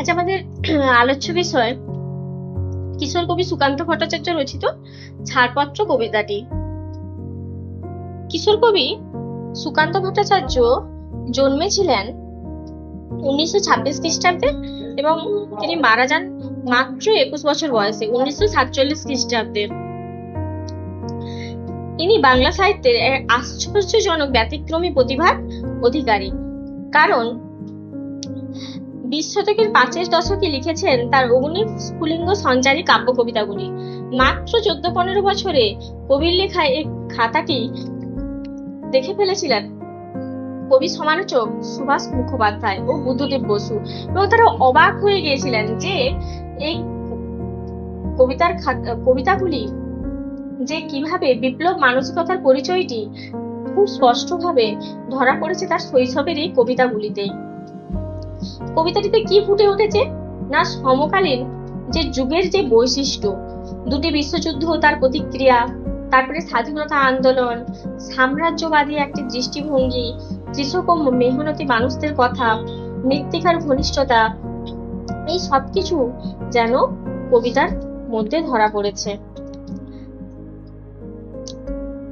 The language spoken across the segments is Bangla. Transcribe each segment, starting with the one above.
আজ আমাদের আলোচ্য বিষয়, কিশোর কবি সুকান্ত ভট্টাচার্য রচিত ছাড়পত্র কবিতাটি। কিশোর কবি সুকান্ত ভট্টাচার্য জন্মেছিলেন উনিশশো ছাব্বিশ খ্রিস্টাব্দে এবং তিনি মারা যান মাত্র একুশ বছর বয়সে, উনিশশো সাতচল্লিশ খ্রিস্টাব্দে। ইনি বাংলা সাহিত্যের আশ্চর্যজনক ব্যতিক্রমী প্রতিভার অধিকারী। কারণ বিশ শতকের পাঁচের দশকে লিখেছেন তার অগ্নি স্ফুলিঙ্গ সঞ্চারী কাব্য কবিতাগুলি। মাত্র চোদ্দ পনেরো বছরে কবির লেখা এই খাতাটি দেখে ফেলেছিলেন কবি সমালোচক সুভাষ মুখোপাধ্যায় ও বুদ্ধদেব বসু এবং তারা অবাক হয়ে গিয়েছিলেন যে এই কবিতার কবিতাগুলি যে কীভাবে বিপ্লব মানসিকতার পরিচয়টি খুব স্পষ্টভাবে ধরা পড়েছে তার শৈশবের এই কবিতাগুলিতে কবিতাটিতে কি ফুটে উঠেছে? না সমকালীন যে যুগের যে বৈশিষ্ট্য, দুটি বিশ্বযুদ্ধ, তার প্রতিক্রিয়া, তারপরে স্বাধীনতা আন্দোলন, সাম্রাজ্যবাদী একটি দৃষ্টিভঙ্গি, কৃষক ও মেহনতি মানুষদের কথা, মৃত্তিকার ঘনিষ্ঠতা, এই সবকিছু যেন কবিতার মধ্যে ধরা পড়েছে।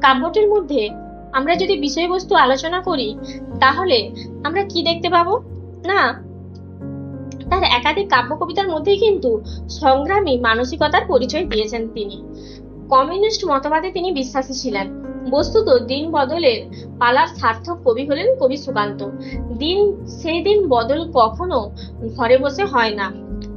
কাব্যটির মধ্যে আমরা যদি বিষয়বস্তু আলোচনা করি, তাহলে আমরা কি দেখতে পাবো? না? তার একাধিক কাব্য কবিতার মধ্যেই কিন্তু সংগ্রামী মানসিকতার পরিচয় দিয়েছেন তিনি। কমিউনিস্ট মতবাদে তিনি বিশ্বাসী ছিলেন। বস্তুত দিন বদলের পালার সার্থক কবি হলেন কবি সুকান্ত। দিন, সেই দিন বদল কখনো ঘরে বসে হয় না।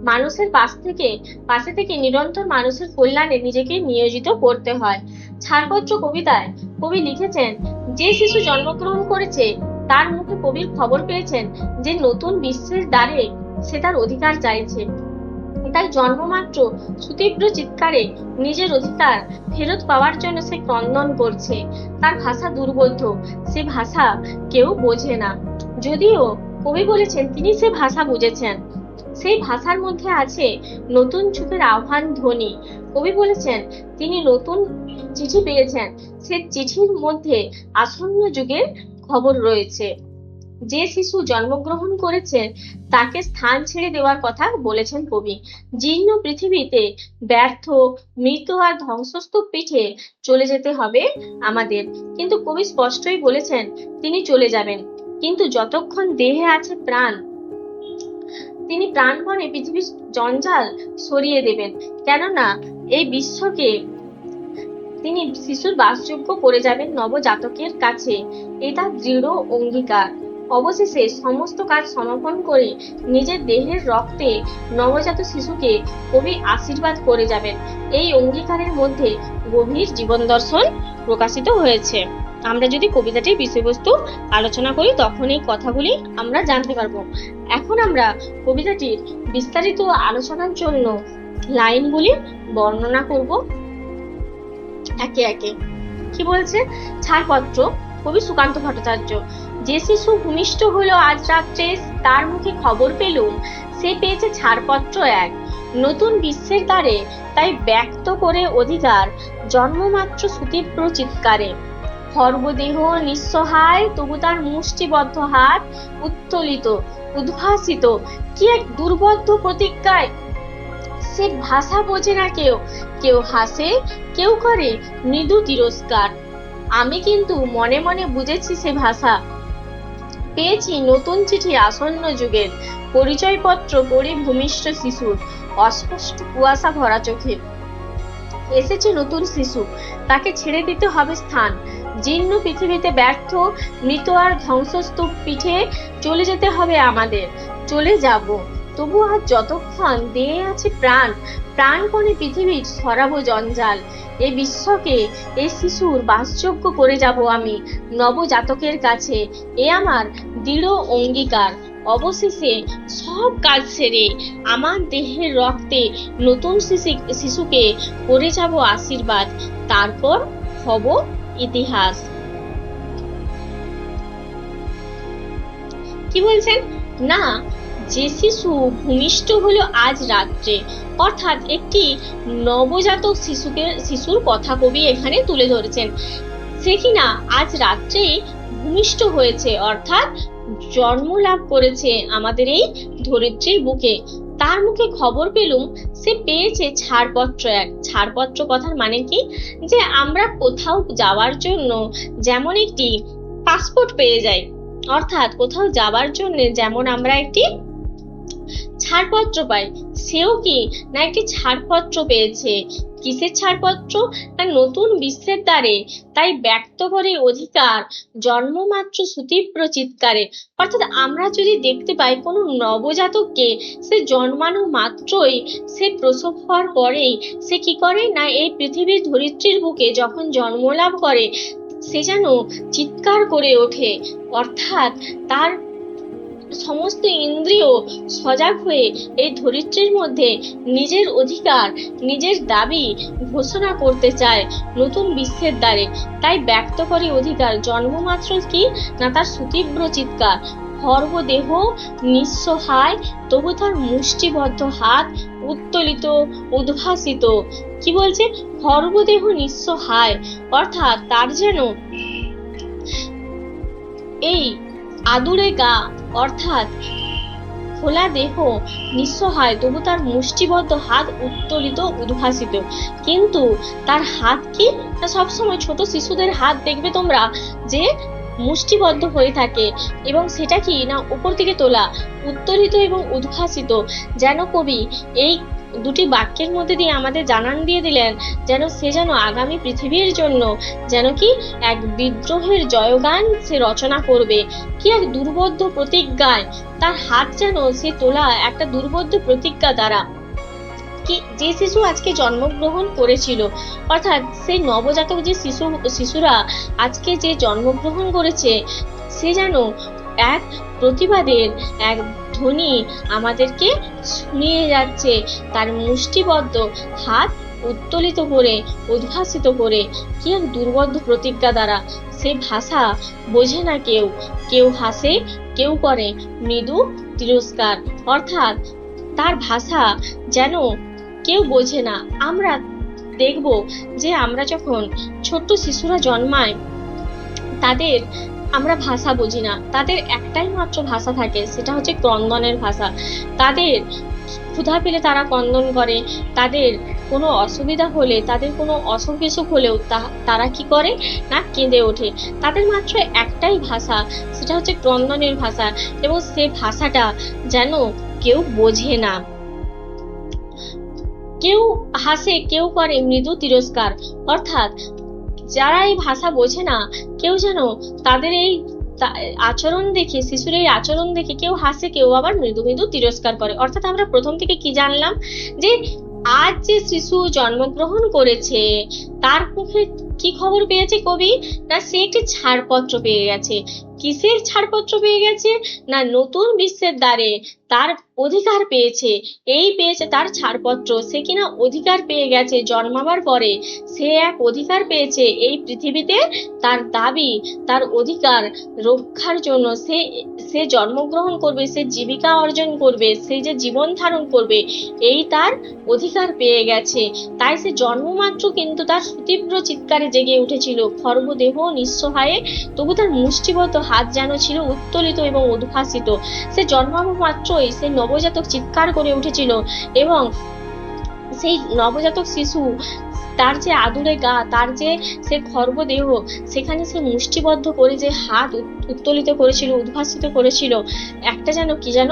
মানুষের পাশ থেকে, পাশে থেকে নিরন্তর মানুষের কল্যাণে নিজেকে নিয়োজিত করতে হয়। ছাড়পত্র কবিতায় কবি লিখেছেন, যে শিশু জন্মগ্রহণ করেছে তার মুখে কবির খবর পেয়েছেন যে নতুন বিশ্বের দ্বারে সে তার অধিকার চাইছে। তাই জন্মমাত্র সুতীব্র চিৎকারে নিজের অধিকার ফেরত পাওয়ার জন্য সে ক্রন্দন করছে। তার ভাষা দুর্বোধ্য, সে ভাষা কেউ বোঝে না। যদিও কবি বলেছেন তিনি সে ভাষা বুঝেছেন। সেই ভাষার মধ্যে আছে নতুন যুগের আহ্বান ধ্বনি। কবি বলেছেন তিনি নতুন চিঠি পেয়েছেন। সে চিঠির মধ্যে আসন্ন যুগের খবর রয়েছে। যে শিশু জন্মগ্রহণ করেছেন, তাকে স্থান ছেড়ে দেওয়ার কথা বলেছেন কবি। জীর্ণ পৃথিবীতে ব্যর্থ, মৃত আর ধ্বংসস্তূপ পিঠে চলে যেতে হবে আমাদের। কিন্তু কবি স্পষ্টই বলেছেন, তিনি চলে যাবেন। কিন্তু যতক্ষণ দেহে আছে প্রাণ, তিনি প্রাণপণে পৃথিবীর জঞ্জাল সরিয়ে দেবেন। কেননা, এই বিশ্বকে তিনি শিশুর বাসযোগ্য করে যাবেন নবজাতকের কাছে। এটা দৃঢ় অঙ্গীকার। অবশেষে সমস্ত কাজ সমাপন করে নিজের দেহের রক্তে নবজাত শিশুকে কবি আশীর্বাদ করে যাবেন। এই অঙ্গীকারের মধ্যে গভীর জীবন দর্শন প্রকাশিত হয়েছে। আমরা যদি কবিতাটির বিষয়বস্তু আলোচনা করি, তখন এই কথাগুলি আমরা জানতে পারব। এখন আমরা কবিতাটির বিস্তারিত আলোচনার জন্য লাইনগুলি বর্ণনা করব। একে একে। কি বলছে? ছাড়পত্র, কবি সুকান্ত ভট্টাচার্য। যে শিশু ভূমিষ্ঠ হলো আজ রাত্রে তার মুখে খবর পেলুম, সে পেয়েছে ছাড়পত্র এক। নতুন বিশ্বের দ্বারে, তাই ব্যক্ত করে অধিকার, জন্মমাত্র সুতীব্র চিৎকারে। খর্বদেহ নিঃসহায়, তবু তার মুষ্টিবদ্ধ হাত উত্তোলিত, উদ্ভাসিত, কি এক দুর্বদ্ধ প্রতিজ্ঞায় সে ভাষা বোঝে না কেউ। কেউ হাসে, কেউ করে মৃদু তিরস্কার। আমি কিন্তু মনে মনে বুঝেছি সে ভাষা। পেয়েছি নতুন চিঠি আসন্ন যুগের। পরিচয়পত্র পড়ে ভূমিষ্ঠ শিশুর। অস্পষ্ট কুয়াশা ভরা চোখে। এসেছে নতুন শিশু। তাকে ছেড়ে দিতে হবে স্থান। জীর্ণ পৃথিবীতে ব্যর্থ, মৃত আর ধ্বংসস্তূপ পিঠে চলে যেতে হবে আমাদের। চলে যাব। তবু আর যতক্ষণ দেহে আছে প্রাণ, প্রাণপণে পৃথিবীর সরাবো জঞ্জাল। এ বিশ্বকে, এ শিশুর বাসযোগ্য করে যাব আমি, নবজাতকের কাছে। এ আমার দৃঢ় অঙ্গীকার। অবশেষে সব কাজ সেরে আমার দেহের রক্তে নতুন শিশি- শিশুকে করে যাব আশীর্বাদ। তারপর হব ইতিহাস। কি বলছেন? না যে শিশু ভূমিষ্ঠ হলো আজ রাত্রে। অর্থাৎ একটি নবজাতক শিশুকে, শিশুর কথা কবি এখানে তুলে ধরেছেন। সে কিনা আজ রাত্রেই ভূমিষ্ঠ হয়েছে, অর্থাৎ জন্ম লাভ করেছে আমাদের এই ধরিত্রীর বুকে। তার মুখে খবর পেলুম, সে পেয়েছে ছাড়পত্র এক। ছাড়পত্র কথার মানে কি? যে আমরা কোথাও যাওয়ার জন্য যেমন একটি পাসপোর্ট পেয়ে যাই, অর্থাৎ কোথাও যাওয়ার জন্য যেমন আমরা একটি ছাড়পত্র পাই সেও কি না একটি ছাড়পত্র পেয়েছে? কিসের ছাড়পত্র? না নতুন বিশ্বের দ্বারে। তাই ব্যক্ত করে অধিকার, জন্মমাত্র সুতীব্র চিৎকারে। অর্থাৎ আমরা যদি দেখতে পাই কোনো নবজাতককে, সে জন্মানো মাত্রই সে প্রসব হওয়ার পরেই সে কি করে? না এই পৃথিবীর ধরিত্রীর বুকে যখন জন্মলাভ করে, সে যেন চিৎকার করে ওঠে। অর্থাৎ তার সমস্ত ইন্দ্রিয় সজাগ হয়ে এই ধরিত্রীর মধ্যে নিজের অধিকার, নিজের দাবি ঘোষণা করতে চায় নতুন বিশ্বের দ্বারে। তাই ব্যক্ত করে অধিকার জন্মমাত্র কি? না তার সুতীব্র চিৎকার। সর্বদেহ নিঃসহায়, তবু তার মুষ্টিবদ্ধ হাত উত্তোলিত, উদ্ভাসিত। কি বলছে? সর্বদেহ নিঃসহায়, অর্থাৎ তার যেন এই আদুরে গা অর্থাৎ খোলা দেহ নিঃসহায় তবু তার মুষ্টিবদ্ধ হাত উত্তোলিত উদ্ভাসিত। কিন্তু তার হাত কি? সবসময় ছোট শিশুদের হাত দেখবে তোমরা যে মুষ্টিবদ্ধ হয়ে থাকে এবং সেটা কি না উপর থেকে তোলা, উত্তোলিত এবং উদ্ভাসিত। যেন কবি এই দুটি বাক্যের মধ্যে দিয়ে আমাদের জানান দিয়ে দিলেন যেন সে যেন আগামী পৃথিবীর জন্য যেন কি এক বিদ্রোহের জয়গান সে রচনা করবে। কি এক দুর্বোধ্য প্রতিজ্ঞায় তার হাত যেন সে তোলা একটা দুর্বোধ্য প্রতিজ্ঞা দ্বারা। কি যে শিশু আজকে জন্মগ্রহণ করেছিল, অর্থাৎ সেই নবজাতক যে শিশু, শিশুরা আজকে যে জন্মগ্রহণ করেছে, সে যেন এক প্রতিবাদের এক ধ্বনি আমাদেরকে শুনিয়ে যাচ্ছে। তার মুষ্টিবদ্ধ হাত উত্তোলিত করে, উদ্ভাসিত করে কি এক দুর্বদ্ধ প্রতিজ্ঞা দ্বারা সে ভাষা বোঝে না কেউ। কেউ হাসে, কেউ করে। মৃদু তিরস্কার। অর্থাৎ তার ভাষা যেন কেউ বোঝে না। আমরা দেখব যে আমরা যখন ছোট্ট শিশুরা জন্মায়, তাদের আমরা ভাষা বুঝি না। তাদের একটাই মাত্র ভাষা থাকে, সেটা হচ্ছে ক্রন্দনের ভাষা। তাদের ক্ষুধা পেলে তারা ক্রন্দন করে, তাদের কোনো অসুবিধা হলে, তাদের কোনো অসুখ বিসুখ হলেও তারা কি করে? না, কেঁদে ওঠে। তাদের মাত্র একটাই ভাষা, সেটা হচ্ছে ক্রন্দনের ভাষা। এবং সে ভাষাটা যেন কেউ বোঝে না। কেউ হাসে, কেউ করে মৃদু তিরস্কার। অর্থাৎ যারা এই ভাষা বোঝে না, কেউ যেন তাদের এই আচরণ দেখে, শিশুর এই আচরণ দেখে কেউ হাসে, কেউ আবার মৃদু মৃদু তিরস্কার করে। অর্থাৎ আমরা প্রথম থেকে কি জানলাম? যে আজ যে শিশু জন্মগ্রহণ করেছে, তার মুখে কি খবর পেয়েছে কবি? না সে একটি ছাড়পত্র পেয়ে গেছে। কিসের ছাড়পত্র পেয়ে গেছে? না নতুন বিশ্বের দ্বারে তার অধিকার পেয়েছে। এই পেয়েছে তার ছাড়পত্র। সে কিনা অধিকার পেয়ে গেছে জন্মাবার পরে। সে এক অধিকার পেয়েছে এই পৃথিবীতে তার দাবি, তার অধিকার রক্ষার জন্য। সে সে জন্মগ্রহণ করবে, সে জীবিকা অর্জন করবে, সে যে জীবন ধারণ করবে, এই তার অধিকার পেয়ে গেছে। তাই সে জন্মমাত্র কিন্তু তার সুতীব্র চিৎকারে জেগে উঠেছিল। খর্বদেহ নিঃসহায়ে, তবু তার মুষ্টিবদ্ধ হাত যেন ছিল উত্তোলিত এবং উদ্ভাসিত। সে জন্মানো মাত্রই সে নবজাতক চিৎকার করে উঠেছিল এবং সেই নবজাতক শিশু তার যে আদুরে গা, তার যে সে খর্বদেহ সেখানে সে মুষ্টিবদ্ধ করে যে হাত উত- উত্তোলিত করেছিল, উদ্ভাসিত করেছিল, একটা যেন কি যেন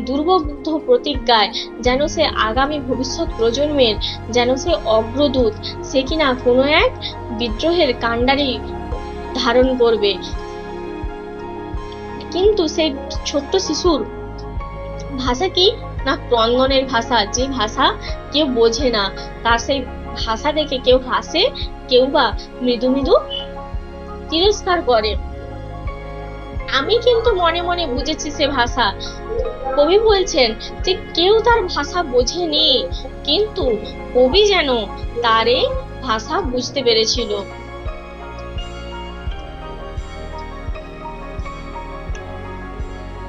দুর্বোধ্য প্রতিজ্ঞায় যেন সে আগামী ভবিষ্যৎ প্রজন্মের যেন সে অগ্রদূত, সে কিনা কোনো এক বিদ্রোহের কাণ্ডারি ধারণ করবে। কিন্তু সেই ছোট্ট শিশুর ভাষা কি? না, ক্রন্দনের ভাষা, যে ভাষা কেউ বোঝে না, তার সেই ভাষা দেখে কেউ হাসে, কেউ বা মৃদু মৃদু তিরস্কার করে। আমি কিন্তু মনে মনে বুঝেছি সে ভাষা। কবি বলছেন যে কেউ তার ভাষা বোঝেনি, কিন্তু কবি যেন তারে ভাষা বুঝতে পেরেছিল।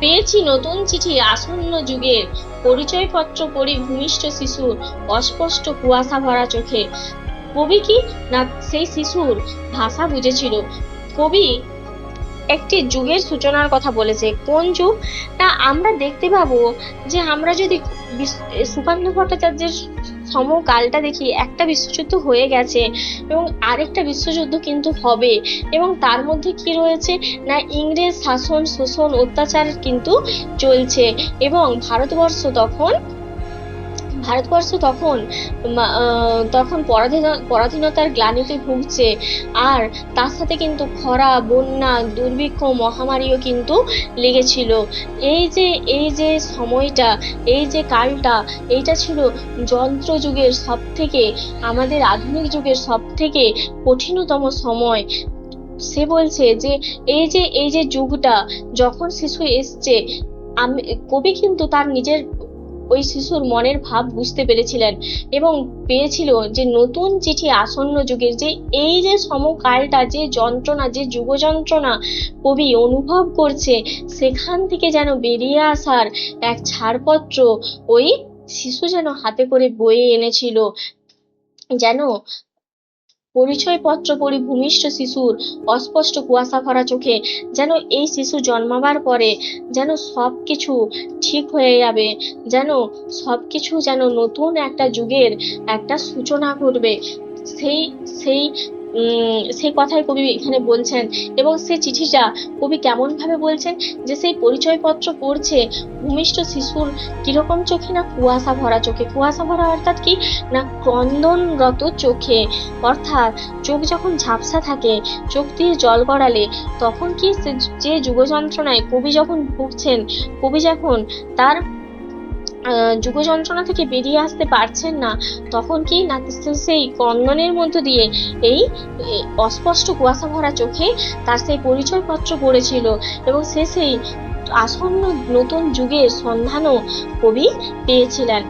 পেয়েছি নতুন চিঠি আসন্ন যুগের। পরিচয়পত্র পড়ি ভূমিষ্ঠ শিশুর, অস্পষ্ট কুয়াশা ভরা চোখে। কবি কি? না, সেই শিশুর ভাষা বুঝেছিল। কবি একটি যুগের সূচনার কথা বলেছে। কোন যুগ? না, আমরা দেখতে পাবো যে আমরা যদি সুকান্ত ভট্টাচার্যের সমকালটা দেখি একটা বিশ্বযুদ্ধ হয়ে গেছে এবং আরেকটা বিশ্বযুদ্ধ কিন্তু হবে। এবং তার মধ্যে কি রয়েছে? না, ইংরেজ শাসন, শোষণ, অত্যাচার কিন্তু চলছে। এবং ভারতবর্ষ তখন ভারতবর্ষ তখন তখন পরাধীন, পরাধীনতার গ্লানিতে ভুগছে। আর তার সাথে কিন্তু খরা, বন্যা, দুর্ভিক্ষ, মহামারীও কিন্তু লেগেছিল। এই যে এই যে সময়টা, এই যে কালটা, এইটা ছিল যন্ত্র যুগের সব থেকে আমাদের আধুনিক যুগের সব থেকে কঠিনতম সময়। সে বলছে যে, এই যে এই যে যুগটা, যখন শিশু এসছে, আমি, কবি কিন্তু তার নিজের ওই শিশুর মনের ভাব বুঝতে পেরেছিলেন এবং পেয়েছিল যে নতুন চিঠি আসন্ন যুগের যে এই যে সমকালটা, যে যন্ত্রণা, যে যুগ যন্ত্রণা কবি অনুভব করছে, সেখান থেকে যেন বেরিয়ে আসার এক ছাড়পত্র ওই শিশু যেন হাতে করে বয়ে এনেছিল। যেন পরিচয়পত্র পড়ি ভূমিষ্ঠ শিশুর অস্পষ্ট কুয়াশা ভরা চোখে যেন এই শিশু জন্মাবার পরে যেন সব কিছু ঠিক হয়ে যাবে, যেন সব কিছু যেন নতুন একটা যুগের একটা সূচনা ঘটবে। সেই সেই সেই কথাই কবি এখানে বলছেন এবং সে চিঠিটা কবি কেমন ভাবে বলছেন যে সেই পরিচয়পত্র পড়ছে ভূমিষ্ঠ শিশুর কীরকম চোখে না কুয়াশা ভরা চোখে? কুয়াশা ভরা অর্থাৎ কি? না ক্রন্দনরত চোখে? অর্থাৎ চোখ যখন ঝাপসা থাকে, চোখ দিয়ে জল গড়ালে, তখন কি যে যুগযন্ত্রণায় কবি যখন ভুগছেন, কবি যখন তার যুগ যন্ত্রণা থেকে বেরিয়ে আসতে পারছেন না, তখন কি না সেই ক্রন্দনের মধ্য দিয়ে এই অস্পষ্ট কুয়াশা ভরা চোখে তার সেই পরিচয়পত্র পড়েছিল এবং সে সেই আসন্ন নতুন যুগের সন্ধানও কবি পেয়েছিলেন।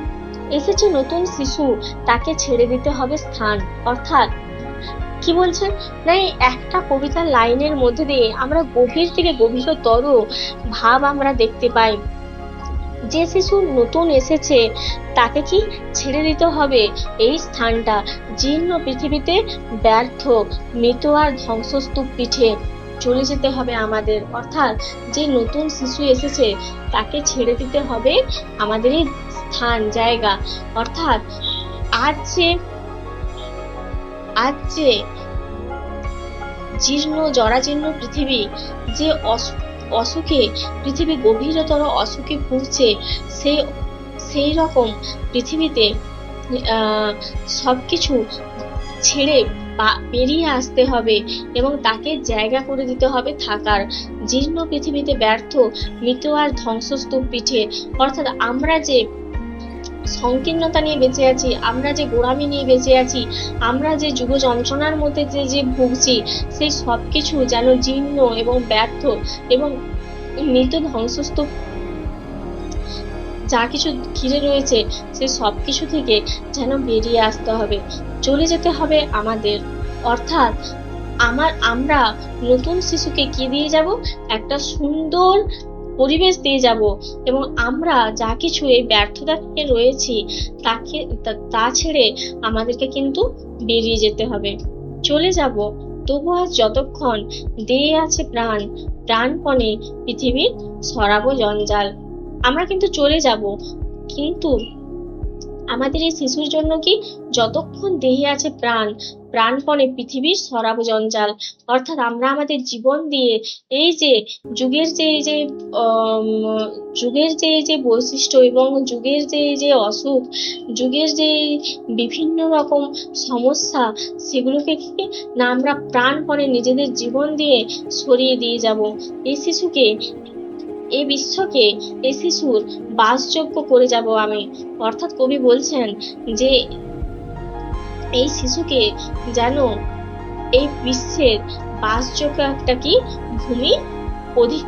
এসেছে নতুন শিশু, তাকে ছেড়ে দিতে হবে স্থান। অর্থাৎ, কি বলছেন? না, এই একটা কবিতার লাইনের মধ্যে দিয়ে আমরা গভীর থেকে গভীরতর ভাব আমরা দেখতে পাই। যে শিশু নতুন এসেছে, তাকে কি ছেড়ে দিতে হবে? এই স্থানটা জীর্ণ পৃথিবীতে ব্যর্থ, মৃত আর ধ্বংসস্তূপ পিঠে চলে যেতে হবে আমাদের। অর্থাৎ যে নতুন শিশু এসেছে, তাকে ছেড়ে দিতে হবে আমাদের এই স্থান, জায়গা। অর্থাৎ আজ যে আজ যে জীর্ণ, জরাজীর্ণ পৃথিবী যে অস- অসুখে, পৃথিবী গভীরতর অসুখে ভুগছে সেই সেই রকম পৃথিবীতে সব সবকিছু ছেড়ে বেরিয়ে আসতে হবে এবং তাকে জায়গা করে দিতে হবে থাকার। জীর্ণ পৃথিবীতে ব্যর্থ মৃত আর ধ্বংসস্তূপ পিঠে। অর্থাৎ আমরা যে সংকীর্ণতা নিয়ে বেঁচে আছি, আমরা যে গোড়ামি নিয়ে বেঁচে আছি, আমরা যে যুগ যন্ত্রণার মধ্যে যে যে ভুগছি, সেই সব কিছু যেন জীর্ণ এবং ব্যর্থ এবং মৃত ধ্বংসস্তূপ যা কিছু ঘিরে রয়েছে, সে সব কিছু থেকে যেন বেরিয়ে আসতে হবে। চলে যেতে হবে আমাদের। অর্থাৎ আমার, আমরা নতুন শিশুকে কি দিয়ে যাব? একটা সুন্দর পরিবেশ দিয়ে যাব এবং আমরা যা কিছু এই ব্যর্থতা থেকে রয়েছি, তাকে, তা- ছেড়ে আমাদেরকে কিন্তু বেরিয়ে যেতে হবে। চলে যাব। তবু আজ যতক্ষণ দেহে আছে প্রাণ, প্রাণপণে পৃথিবীর সরাবো জঞ্জাল। আমরা কিন্তু চলে যাব। কিন্তু আমাদের এই শিশুর জন্য কি যতক্ষণ দেহে আছে প্রাণ প্রাণপণে পৃথিবীর সরাব জঞ্জাল অর্থাৎ আমরা আমাদের জীবন দিয়ে এই যে যুগের যে যে যুগের যে যে বৈশিষ্ট্য এবং যুগের যে যে অসুখ, যুগের যে বিভিন্ন রকম সমস্যা, সেগুলোকে কি না আমরা প্রাণপণে নিজেদের জীবন দিয়ে সরিয়ে দিয়ে যাব? এই শিশুকে এই বিশ্বকে এই শিশুর বাসযোগ্য করে যাব আমি। অর্থাৎ কবি বলছেন যে এই শিশুকে যেন এই বিশ্বের বাসযোগ্য একটা কি? ভূমি অধিক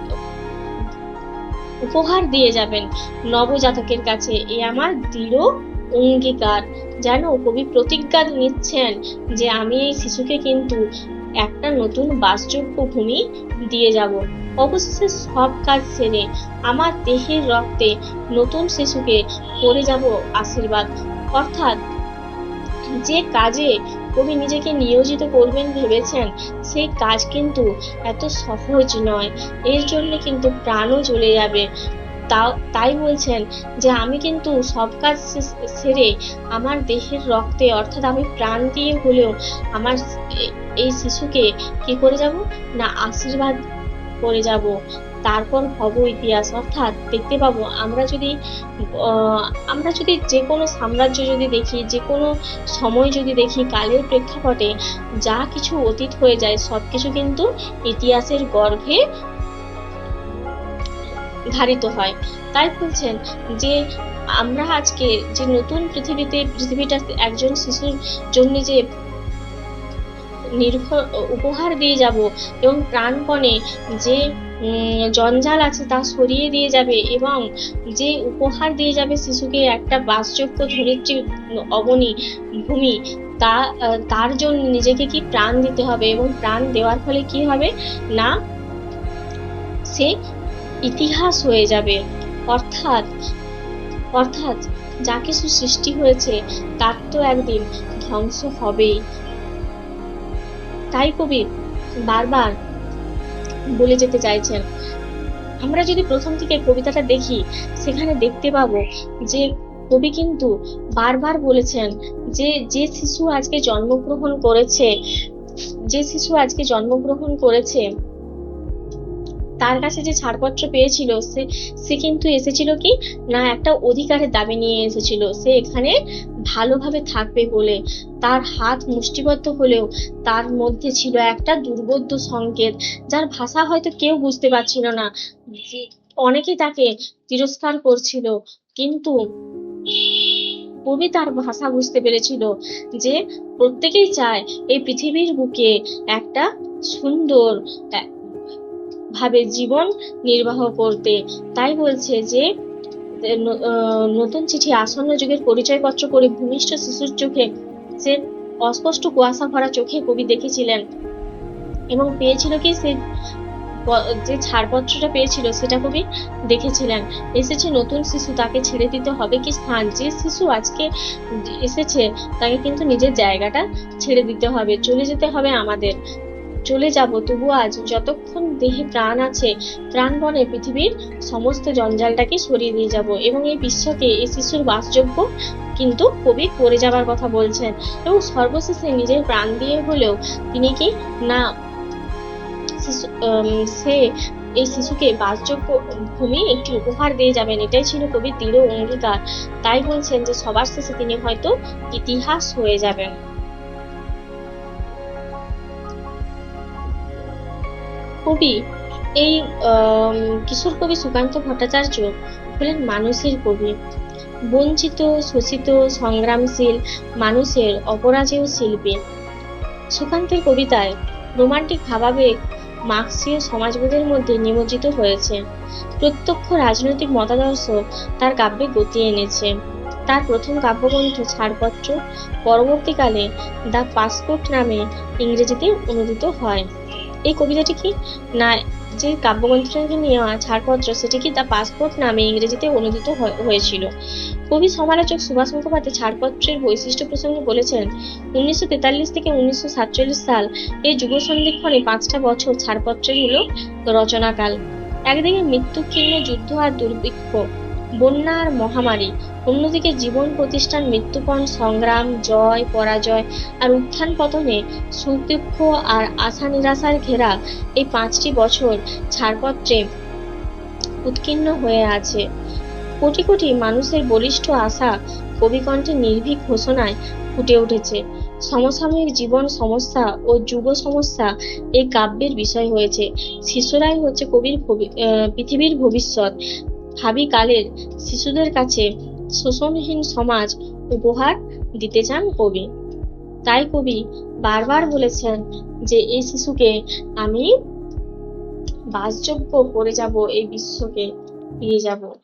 উপহার দিয়ে যাবেন নবজাতকের কাছে। এ আমার দৃঢ় অঙ্গীকার। যেন কবি প্রতিজ্ঞা নিচ্ছেন যে আমি এই শিশুকে কিন্তু একটা নতুন বাসযোগ্য ভূমি দিয়ে যাব। অবশেষে সব কাজ সেরে আমার দেহের রক্তে নতুন শিশুকে করে যাব আশীর্বাদ। অর্থাৎ যে কাজে কবি নিজেকে নিয়োজিত করবেন ভেবেছেন সেই কাজ কিন্তু এত সহজ নয়। এর জন্য কিন্তু প্রাণও চলে যাবে। তাও, তাই বলছেন যে, আমি কিন্তু সব কাজ সেরে আমার দেহের রক্তে, অর্থাৎ আমি প্রাণ দিয়ে হলেও আমার এই শিশুকে কি করে যাব? না, আশীর্বাদ করে যাব। তারপর হব ইতিহাস। অর্থাৎ দেখতে পাবো আমরা যদি আমরা যদি যে কোনো সাম্রাজ্য যদি দেখি যে কোনো সময় যদি দেখি, কালের প্রেক্ষাপটে যা কিছু অতীত হয়ে যায় সব কিছু কিন্তু ইতিহাসের গর্ভে ধারিত হয়। তাই বলছেন যে আমরা আজকে যে নতুন পৃথিবীতে, পৃথিবীটা একজন শিশুর জন্য যে নির্ভর উপহার দিয়ে যাব এবং প্রাণপণে যে জঞ্জাল আছে তা সরিয়ে দিয়ে যাবে এবং যে উপহার দিয়ে যাবে শিশুকে একটা বাসযোগ্য ধরিত্রী অবনী ভূমি, তা তার জন্য নিজেকে কি প্রাণ দিতে হবে এবং প্রাণ দেওয়ার ফলে কি হবে? না, সে ইতিহাস হয়ে যাবে। অর্থাৎ অর্থাৎ যা কিছু সৃষ্টি হয়েছে, তার তো একদিন ধ্বংস হবেই। তাই কবি বারবার বলে যেতে চাইছেন। আমরা যদি প্রথম থেকে কবিতাটা দেখি, সেখানে দেখতে পাবো যে কবি কিন্তু বারবার বলেছেন যে যে শিশু আজকে জন্মগ্রহণ করেছে, যে শিশু আজকে জন্মগ্রহণ করেছে, তার কাছে যে ছাড়পত্র পেয়েছিল, সে সে কিন্তু এসেছিল কি? না, একটা অধিকারের দাবি নিয়ে এসেছিল। সে এখানে ভালোভাবে থাকবে বলে তার হাত মুষ্টিবদ্ধ হলেও তার মধ্যে ছিল একটা দুর্বোধ্য সংকেত, যার ভাষা হয়তো কেউ বুঝতে পারছিল না। যে অনেকেই তাকে তিরস্কার করছিল, কিন্তু কবি তার ভাষা বুঝতে পেরেছিল যে প্রত্যেকেই চায় এই পৃথিবীর বুকে একটা সুন্দর ভাবে জীবন নির্বাহ করতে। তাই বলছে যে নতুন চিঠি আসন্ন যুগের পরিচয়পত্র করে ভূমিষ্ঠ শিশুর চোখে সে অস্পষ্ট কুয়াশা ভরা চোখে কবি দেখেছিলেন। এবং পেয়েছিল কি সে যে ছাড়পত্রটা পেয়েছিল সেটা কবি দেখেছিলেন। এসেছে নতুন শিশু, তাকে ছেড়ে দিতে হবে কি স্থান? যে শিশু আজকে এসেছে, তাকে কিন্তু নিজের জায়গাটা ছেড়ে দিতে হবে, চলে যেতে হবে আমাদের। চলে যাব তবু আজ যতক্ষণ দেহে প্রাণ আছে, প্রাণবনে পৃথিবীর সমস্ত জঞ্জালটাকে সরিয়ে দিয়ে যাব এবং এই বিশ্বকে এই শিশুর বাসযোগ্য কিন্তু কবি করে যাবার কথা বলছেন এবং সর্বশেষে নিজের প্রাণ দিয়ে হলেও তিনি কি না সে এই শিশুকে বাসযোগ্য ভূমি একটি উপহার দিয়ে যাবেন, এটাই ছিল কবির দৃঢ় অঙ্গীকার তাই বলছেন যে সবার শেষে তিনি হয়তো ইতিহাস হয়ে যাবেন। কবি, এই কিশোর কবি সুকান্ত ভট্টাচার্য হলেন মানুষের কবি। বঞ্চিত, শোষিত, সংগ্রামশীল মানুষের অপরাজেয় শিল্পী। সুকান্তের কবিতায় রোমান্টিক ভাবাবেগ মার্ক্সীয় সমাজবোধের মধ্যে নিমজ্জিত হয়েছে। প্রত্যক্ষ রাজনৈতিক মতাদর্শ তার কাব্যে গতি এনেছে। তার প্রথম কাব্যগ্রন্থ ছাড়পত্র পরবর্তীকালে দ্য পাসপোর্ট নামে ইংরেজিতে অনুদিত হয়। এই কবিতাটি কি? না, যে কাব্যগ্রন্থটাকে নেওয়া ছাড়পত্র, সেটি কি দ্য পাসপোর্ট নামে ইংরেজিতে অনুদিত হয়- হয়েছিল? কবি সমালোচক সুভাষ মুখোপাধ্যায় ছাড়পত্রের বৈশিষ্ট্য প্রসঙ্গে বলেছেন, উনিশশো তেতাল্লিশ থেকে উনিশশো সাতচল্লিশ সাল এই যুগ সন্ধিক্ষণে পাঁচটা বছর ছাড়পত্রের হলো রচনাকাল। একদিকে মৃত্যুক্ষীর্ণ যুদ্ধ আর দুর্ভিক্ষ। বন্যা আর মহামারী। অন্যদিকে জীবন প্রতিষ্ঠান, মৃত্যুপণ, সংগ্রাম, জয়, পরাজয় আর উত্থান পতনে সুখ দুঃখ আর আশা নিরাশার ঘেরা এই পাঁচটি বছর ছাড়পত্রে উৎকীর্ণ হয়ে আছে। কোটি কোটি মানুষের বলিষ্ঠ আশা কবিকণ্ঠে নির্ভীক ঘোষণায় ফুটে উঠেছে। সমসাময়িক জীবন সমস্যা ও যুব সমস্যা এই কাব্যের বিষয় হয়েছে। শিশুরাই হচ্ছে কবির পৃথিবীর ভবিষ্যৎ। ভাবি কালের শিশুদের কাছে শোষণহীন সমাজ উপহার দিতে চান কবি। তাই কবি বারবার বলেছেন যে, এই শিশুকে আমি বাসযোগ্য করে যাব, এই বিশ্বকে নিয়ে যাব।